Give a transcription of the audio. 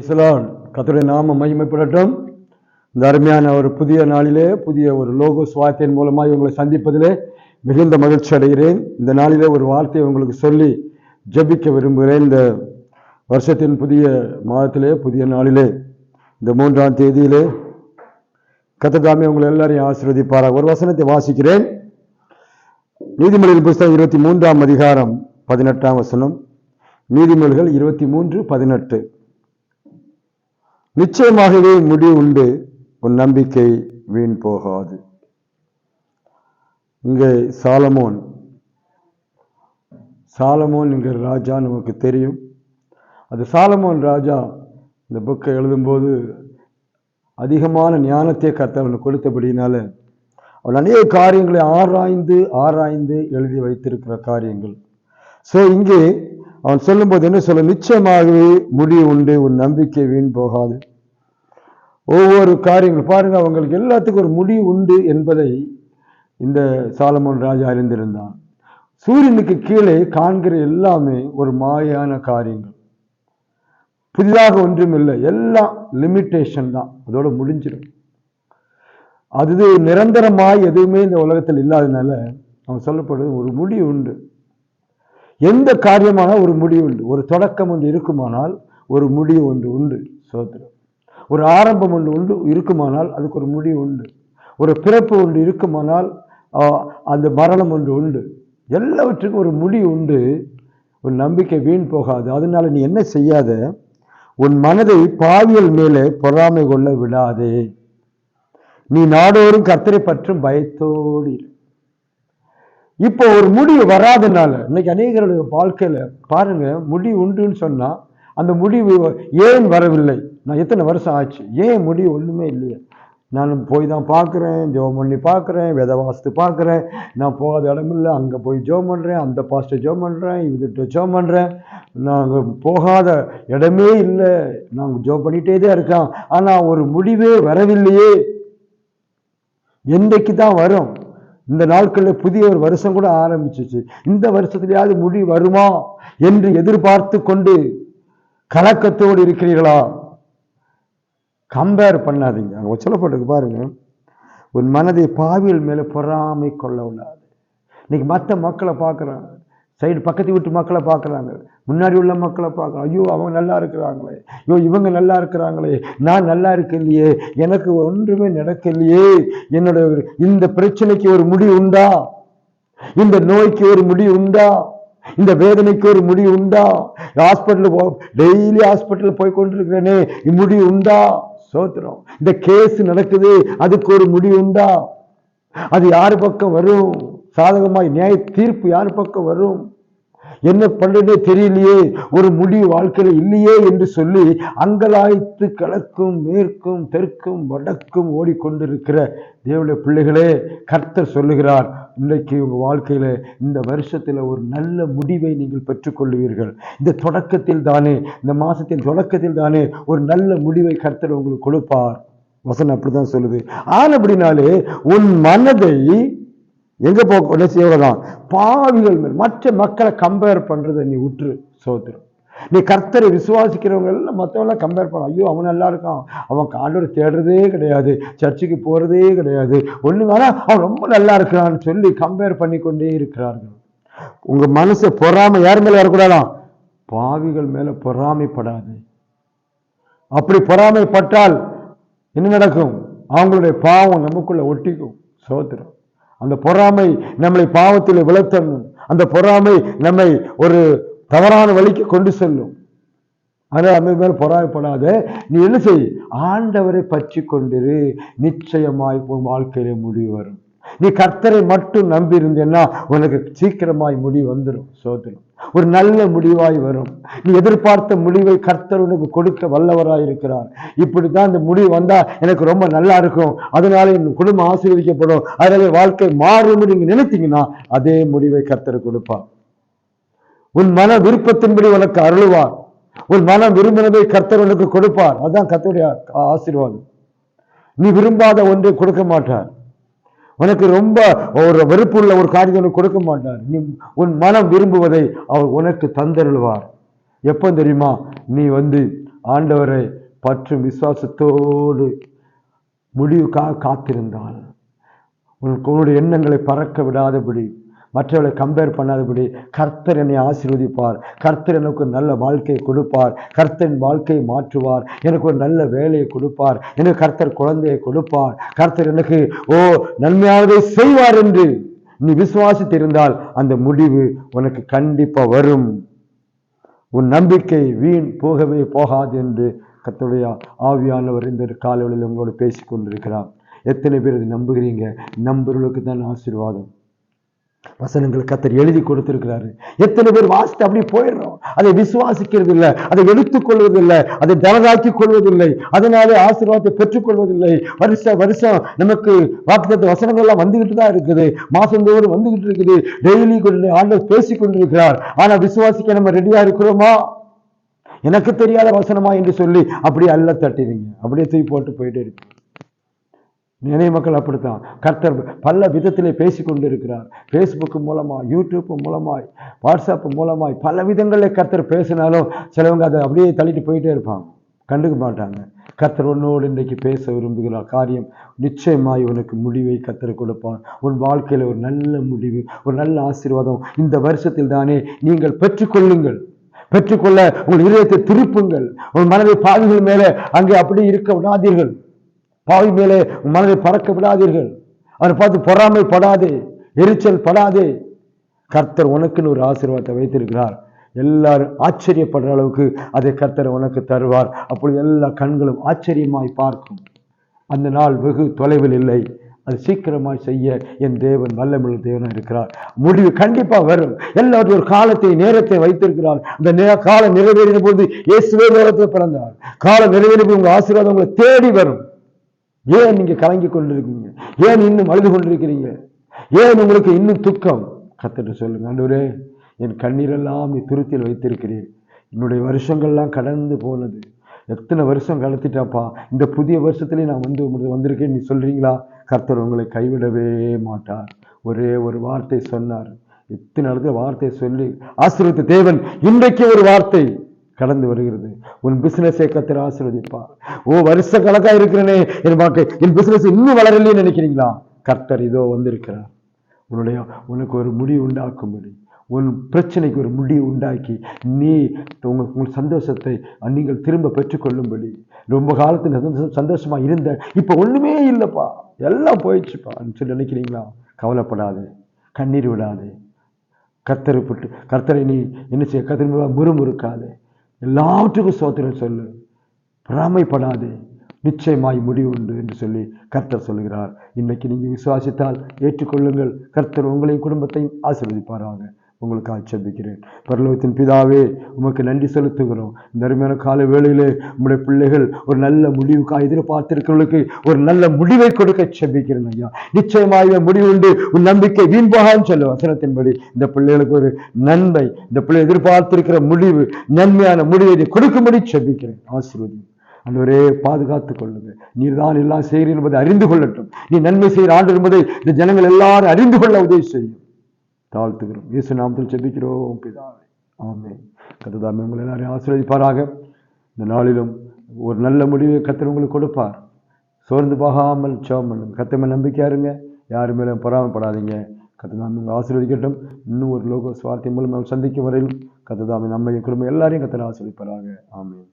இஸ்லான் கத்துடைய நாம மகிமைப்படட்டும். இந்த அருமையான ஒரு புதிய நாளிலே புதிய ஒரு லோகோ சுவார்த்தையின் மூலமாக உங்களை சந்திப்பதிலே மிகுந்த மகிழ்ச்சி அடைகிறேன். இந்த நாளிலே ஒரு வார்த்தையை உங்களுக்கு சொல்லி ஜெபிக்க விரும்புகிறேன். இந்த வருஷத்தின் புதிய மாதத்திலே புதிய நாளிலே இந்த மூன்றாம் தேதியிலே கத்ததாமே உங்களை எல்லாரையும் ஆசீர்வதிப்பாராக. ஒரு வசனத்தை வாசிக்கிறேன். நீதிமொழிகள் புஸ்தகம் இருபத்தி மூன்றாம் அதிகாரம் பதினெட்டாம் வசனம். நீதிமொழிகள் இருபத்தி மூன்று பதினெட்டு. நிச்சயமாகவே முடிவு உண்டு. உன் நம்பிக்கை வீண் போகாது. இங்கே சாலமோன். சாலமோன் என்கிற ராஜா நமக்கு தெரியும். அது சாலமோன் ராஜா இந்த புக்கை எழுதும்போது அதிகமான ஞானத்தை கத்தவனுக்கு கொடுத்தபடினால அவன் அநேக காரியங்களை ஆராய்ந்து ஆராய்ந்து எழுதி வைத்திருக்கிற காரியங்கள். ஸோ இங்கே அவன் சொல்லும்போது என்ன சொல்ல நிச்சயமாகவே முடிவு உண்டு உன் நம்பிக்கை வீண் போகாது. ஒவ்வொரு காரியங்கள் பாருங்க அவங்களுக்கு எல்லாத்துக்கும் ஒரு முடிவு உண்டு என்பதை இந்த சாலமோன் ராஜா அறிந்திருந்தான். சூரியனுக்கு கீழே காண்கிற எல்லாமே ஒரு மாயான காரியங்கள். புதிதாக ஒன்றும் இல்லை எல்லாம் லிமிட்டேஷன் தான் அதோட முடிஞ்சிடும். அது நிரந்தரமாய் எதுவுமே இந்த உலகத்தில் இல்லாதனால அவன் சொல்லப்படுறது ஒரு முடிவு உண்டு. எந்த காரியமான ஒரு முடிவு உண்டு ஒரு தொடக்கம் ஒன்று இருக்குமானால் ஒரு முடிவு ஒன்று உண்டு சோத்திரம். ஒரு ஆரம்பம் ஒன்று உண்டு இருக்குமானால் அதுக்கு ஒரு முடிவு உண்டு. ஒரு பிறப்பு ஒன்று இருக்குமானால் அந்த மரணம் ஒன்று உண்டு. எல்லாவற்றுக்கும் ஒரு முடிவு உண்டு. ஒரு நம்பிக்கை வீண் போகாது. அதனால நீ என்ன செய்யாத? உன் மனதை பாவியல் மேலே பொறாமை கொள்ள விடாதே. நீ நாடோறும் கர்த்தரை பற்றும் பயத்தோடு இப்போ ஒரு முடிவு வராதனால இன்னைக்கு அநேகருடைய வாழ்க்கையில பாருங்க முடிவு உண்டுன்னு சொன்னா அந்த முடிவு ஏன் வரவில்லை? நான் எத்தனை வருஷம் ஆச்சு? ஏன் முடிவு ஒண்ணுமே இல்லையே. நான் போய் தான் பார்க்குறேன் ஜோம் பண்ணி பார்க்குறேன் வித வாஸ்து பார்க்குறேன். நான் போகாத இடமில்லை அங்கே போய் ஜோம் பண்ணுறேன் அந்த பாஸ்ட்டை ஜோம் பண்ணுறேன் இதுகிட்ட ஜோம் பண்ணுறேன் நாங்கள் போகாத இடமே இல்லை. நாங்கள் ஜோம் பண்ணிகிட்டே தான் இருக்கோம். ஆனால் ஒரு முடிவே வரவில்லையே. என்றைக்கு தான் வரும்? இந்த நாட்களில் புதிய ஒரு வருஷம் கூட ஆரம்பிச்சிச்சு. இந்த வருஷத்துலயாவது முடி வருமா என்று எதிர்பார்த்து கொண்டு கலக்கத்தோடு இருக்கிறீர்களா? கம்பேர் பண்ணாதீங்க. அங்கே சொல்லப்பட்டிருக்கு பாருங்க. உன் மனதை பாவியல் மேலே பொறாமை கொள்ள விடாது இன்னைக்கு மற்ற மக்களை பார்க்குறாங்க. சைடு பக்கத்து வீட்டு மக்களை பார்க்குறாங்க. முன்னாடி உள்ள மக்களை பார்க்கலாம் ஐயோ அவங்க நல்லா இருக்கிறாங்களே. ஐயோ இவங்க நல்லா இருக்கிறாங்களே. நான் நல்லா இருக்கலையே எனக்கு ஒன்றுமே நடக்கலையே. என்னோட இந்த பிரச்சனைக்கு ஒரு முடிவு உண்டா? இந்த நோய்க்கு ஒரு முடிவு உண்டா? இந்த வேதனைக்கு ஒரு முடிவு உண்டா? ஹாஸ்பிட்டல் போ டெய்லி ஹாஸ்பிட்டல் போய் கொண்டிருக்கிறேனே. இது முடிவு உண்டா? சோத்திரம். இந்த கேஸ் நடக்குது. அதுக்கு ஒரு முடிவு உண்டா? அது யார் பக்கம் வரும்? சாதகமாய் நியாய தீர்ப்பு யார் பக்கம் வரும்? என்ன பண்ணுறதே தெரியலையே. ஒரு முடிவு வாழ்க்கையில இல்லையே என்று சொல்லி அங்கலாய்த்து கிழக்கும் மேற்கும் தெற்கும் வடக்கும் ஓடிக்கொண்டிருக்கிற தேவனுடைய பிள்ளைகளே கர்த்தர் சொல்லுகிறார் இன்றைக்கு உங்க வாழ்க்கையில இந்த வருஷத்துல ஒரு நல்ல முடிவை நீங்கள் பெற்றுக்கொள்வீர்கள் இந்த தொடக்கத்தில் தானே இந்த மாசத்தின் தொடக்கத்தில் தானே ஒரு நல்ல முடிவை கர்த்தர் உங்களுக்கு கொடுப்பார். வசனம் அப்படிதான் சொல்லுது. ஆனபடினாலே உன் மனதை எங்கே போக என்ன பாவிகள் மேல். மற்ற மக்களை கம்பேர் பண்ணுறதை நீ உற்று சோத்திரம் நீ கர்த்தரை விசுவாசிக்கிறவங்க எல்லாம் மற்றவங்களாம் கம்பேர் பண்ண. ஐயோ அவன் நல்லா இருக்கான். அவன் ஆண்டவர் தேடுறதே கிடையாது. சர்ச்சுக்கு போகிறதே கிடையாது. ஒன்று வேணா அவன் ரொம்ப நல்லா இருக்கிறான்னு சொல்லி கம்பேர் பண்ணி கொண்டே இருக்கிறார்கள். உங்கள் மனசு பொறாமை யார் மேலே வரக்கூடாதான்? பாவிகள் மேலே பொறாமைப்படாது. அப்படி பொறாமைப்பட்டால் என்ன நடக்கும்? அவங்களுடைய பாவம் நமக்குள்ள ஒட்டிக்கும். சோத்திரம் அந்த பொறாமை நம்மளை பாவத்தில் விளத்தணும் அந்த பொறாமை நம்மை ஒரு தவறான வழிக்கு கொண்டு செல்லும். ஆனால் அந்த மேல் பொறாமைப்படாத. நீ என்ன செய்? ஆண்டவரை பற்றி கொண்டிரு நிச்சயமாய் உன் வாழ்க்கையில முடிவு வரும். நீ கர்த்தரை மட்டும் நம்பி இருந்தேன்னா உனக்கு சீக்கிரமாய் முடிவு வந்துடும் சோதனம் ஒரு நல்ல முடிவாய் வரும். நீ எதிர்பார்த்த முடிவை கர்த்தர் உனக்கு கொடுக்க வல்லவராய் இருக்கிறார் இப்படித்தான் இந்த முடிவு வந்தா எனக்கு ரொம்ப நல்லா இருக்கும். அதனால என் குடும்பம் ஆசீர்வதிக்கப்படும். அதனால வாழ்க்கை மாறும் நீங்க நினைத்தீங்கன்னா அதே முடிவை கர்த்தர் கொடுப்பார். உன் மன விருப்பத்தின்படி உனக்கு அருளுவார். உன் மனம் விரும்பினதை கர்த்தர் உனக்கு கொடுப்பார். அதான் கர்த்தருடைய ஆசீர்வாதம். நீ விரும்பாத ஒன்றை கொடுக்க மாட்டார். உனக்கு ரொம்ப ஒரு வெறுப்புள்ள ஒரு காரியத்தை உனக்கு கொடுக்க மாட்டார். நீ உன் மனம் விரும்புவதை அவர் உனக்கு தந்தருள்வார். எப்போ தெரியுமா? நீ வந்து ஆண்டவரை பற்றும் விசுவாசத்தோடு முடிவுக்காக காத்திருந்தால் உனக்கு உன்னுடைய எண்ணங்களை பறக்க விடாதபடி மற்றவர்களை கம்பேர் பண்ணாதபடி கர்த்தர் என்னை ஆசீர்வதிப்பார். கர்த்தர் எனக்கு ஒரு நல்ல வாழ்க்கையை கொடுப்பார். கர்த்தரின் வாழ்க்கையை மாற்றுவார். எனக்கு ஒரு நல்ல வேலையை கொடுப்பார். எனக்கு கர்த்தர் குழந்தையை கொடுப்பார். கர்த்தர் எனக்கு ஓ நன்மையானதை செய்வார் என்று நீ விசுவாசித்திருந்தால் அந்த முடிவு உனக்கு கண்டிப்பாக வரும். உன் நம்பிக்கை வீண் போகவே போகாது என்று கத்துடைய ஆவியானவர் இந்த காலவெளியில் உங்களோடு பேசிக் கொண்டிருக்கிறார் எத்தனை பேர் இதை நம்புகிறீங்க? நம்புறவர்களுக்கு தான் ஆசீர்வாதம். வசனங்கள் கத்தர் எழுதி கொடுத்திருக்கிறாரு. எத்தனை பேர் வாசித்து அப்படி போயிடுறோம். அதை விசுவாசிக்கிறது இல்லை அதை எடுத்துக்கொள்வதில்லை அதை தனதாக்கி கொள்வதில்லை அதனாலே ஆசீர்வாதத்தை பெற்றுக்கொள்வதில்லை. வருஷம் வருஷம் நமக்கு வாக்குத்த வசனங்கள் எல்லாம் வந்துகிட்டு தான் இருக்குது. மாசந்தோறும் வந்துகிட்டு இருக்குது. டெய்லி கொண்டு ஆண்டவர் பேசி கொண்டிருக்கிறார். ஆனா விசுவாசிக்க நம்ம ரெடியா இருக்கிறோமா? எனக்கு தெரியாத வசனமா என்று சொல்லி அப்படியே அல்ல தட்டிடுங்க அப்படியே தூக்கி போட்டு போயிட்டே இருக்கு நினைவு மக்கள் அப்படித்தான். கர்த்தர் பல விதத்திலே பேசி கொண்டிருக்கிறார் ஃபேஸ்புக் மூலமாக யூடியூப் மூலமாய் வாட்ஸ்அப் மூலமாய் பல விதங்களில் கர்த்தர் பேசினாலும் சிலவங்க அதை அப்படியே தள்ளிட்டு போயிட்டே இருப்பாங்க. கண்டுக்க மாட்டாங்க. கர்த்தர் உன்னோடு இன்றைக்கு பேச விரும்புகிறார். காரியம் நிச்சயமாய் உனக்கு முடிவை கர்த்தர் கொடுப்பான் உன் வாழ்க்கையில் ஒரு நல்ல முடிவு ஒரு நல்ல ஆசீர்வாதம் இந்த வருஷத்தில் தானே நீங்கள் பெற்றுக்கொள்ளுங்கள். பெற்றுக்கொள்ள உங்கள் இதயத்தை திருப்புங்கள். உன் மனதை பாவிகள் மேலே அங்கே அப்படி இருக்க விடாதீர்கள். பாவி மேலே மனதை பறக்க விடாதீர்கள். அவரை பார்த்து பொறாமைப்படாதே எரிச்சல் படாதே. கர்த்தர் உனக்குன்னு ஒரு ஆசீர்வாதத்தை வைத்திருக்கிறார். எல்லாரும் ஆச்சரியப்படுற அளவுக்கு அதை கர்த்தர் உனக்கு தருவார். அப்பொழுது எல்லா கண்களும் ஆச்சரியமாய் பார்க்கும். அந்த நாள் வெகு தொலைவில் இல்லை. அது சீக்கிரமாய் செய்ய என் தேவன் வல்லமிழ் தேவனாக இருக்கிறார். முடிவு கண்டிப்பாக வரும். எல்லாரும் ஒரு காலத்தை நேரத்தை வைத்திருக்கிறார். அந்த நே காலம் நிறைவேறின போது இயேசுவே நேரத்தில் பிறந்தார். காலம் நிறைவேறின உங்கள் ஆசீர்வாதம் உங்களை தேடி வரும். ஏன் நீங்க கலங்கி கொண்டிருக்கீங்க? ஏன் இன்னும் அழுது கொண்டிருக்கிறீங்க? ஏன் உங்களுக்கு இன்னும் துக்கம்? கத்துட்டு சொல்லுங்க ஆண்டவரே என் கண்ணீரெல்லாம் நீ துருத்தில் வைத்திருக்கிறீர். என்னுடைய வருஷங்கள்லாம் கடந்து போனது. எத்தனை வருஷம் கடத்திட்டாப்பா இந்த புதிய வருஷத்துலேயே நான் வந்து உங்களுக்கு வந்திருக்கேன் நீ சொல்கிறீங்களா கர்த்தர் உங்களை கைவிடவே மாட்டார். ஒரே ஒரு வார்த்தை சொன்னார். எத்தனை இடத்துல வார்த்தை சொல்லி ஆசீர்வத்த தேவன் இன்றைக்கு ஒரு வார்த்தை. கடந்து வருகிறது. உன் பிசினஸை கத்திர ஆசீர்வதிப்பார். ஓ வருஷ கணக்காக இருக்கிறேனே என் வாக்கு என் பிசினஸ் இன்னும் வளரலைன்னு நினைக்கிறீங்களா? கர்த்தர் இதோ வந்திருக்கிறார். உன்னுடைய உனக்கு ஒரு முடிவு உண்டாக்கும்படி உன் பிரச்சனைக்கு ஒரு முடிவு உண்டாக்கி நீ உங்கள் உங்கள் சந்தோஷத்தை நீங்கள் திரும்ப பெற்றுக்கொள்ளும்படி ரொம்ப காலத்தில் சந்தோஷம் சந்தோஷமாக இருந்த இப்போ ஒன்றுமே இல்லைப்பா. எல்லாம் போயிடுச்சுப்பா. சொல்லி நினைக்கிறீங்களா? கவலைப்படாது. கண்ணீர் விடாது. கர்த்தரை புட்டு கர்த்தரை நீ என்ன செய்ய கர்த்தர் முறுமுறுக்காதே. எல்லாவற்றுக்கும் சோத்திரம் சொல்லு. பொறாமைப்படாதே. நிச்சயமாய் முடிவு உண்டு என்று சொல்லி கர்த்தர் சொல்லுகிறார். இன்னைக்கு நீங்கள் விசுவாசித்தால் ஏற்றுக்கொள்ளுங்கள். கர்த்தர் உங்களையும் குடும்பத்தையும் ஆசீர்வதிப்பாராங்க உங்களுக்கு ஆட்சேபிக்கிறேன். பரலோகத்தின் பிதாவே உமக்கு நன்றி செலுத்துகிறோம். இந்த அருமையான கால வேளையிலே உங்களுடைய பிள்ளைகள் ஒரு நல்ல முடிவுக்காக எதிர்பார்த்திருக்கிறவர்களுக்கு ஒரு நல்ல முடிவை கொடுக்க செபிக்கிறேன் ஐயா. நிச்சயமாக முடிவு உண்டு உன் நம்பிக்கை வீண் சொல்ல வசனத்தின்படி இந்த பிள்ளைகளுக்கு ஒரு நன்மை இந்த பிள்ளை எதிர்பார்த்திருக்கிற முடிவு நன்மையான முடிவை கொடுக்கும்படி செபிக்கிறேன் ஆசீர்வதி அன்றுவரே பாதுகாத்துக் கொள்ளுங்க நீர் தான் எல்லாம் செய்கிறீர் என்பதை அறிந்து கொள்ளட்டும். நீ நன்மை செய்கிற ஆண்டு என்பதை இந்த ஜனங்கள் எல்லாரும் அறிந்து கொள்ள உதவி செய்யும். தாழ்த்துகிறோம். இயேசு நாமத்தில் செபிக்கிறோம் பிதாவே. ஆமே கத்ததாமே உங்களை எல்லாரையும் ஆசீர்வதிப்பாராக. இந்த நாளிலும் ஒரு நல்ல முடிவை கத்தர் உங்களுக்கு கொடுப்பார். சோர்ந்து போகாமல் சோம் பண்ணுங்க கத்தமை நம்பிக்கையா இருங்க. யாரு மேலும் பொறாமப்படாதீங்க. கத்ததாமே உங்களை ஆசீர்வதிக்கட்டும். இன்னும் ஒரு லோக சுவார்த்தை மூலம் சந்திக்கும் வரையிலும் கத்ததாமே நம்ம குடும்பம் எல்லாரையும் கத்தனை ஆசீர்வதிப்பாராக. ஆமென்.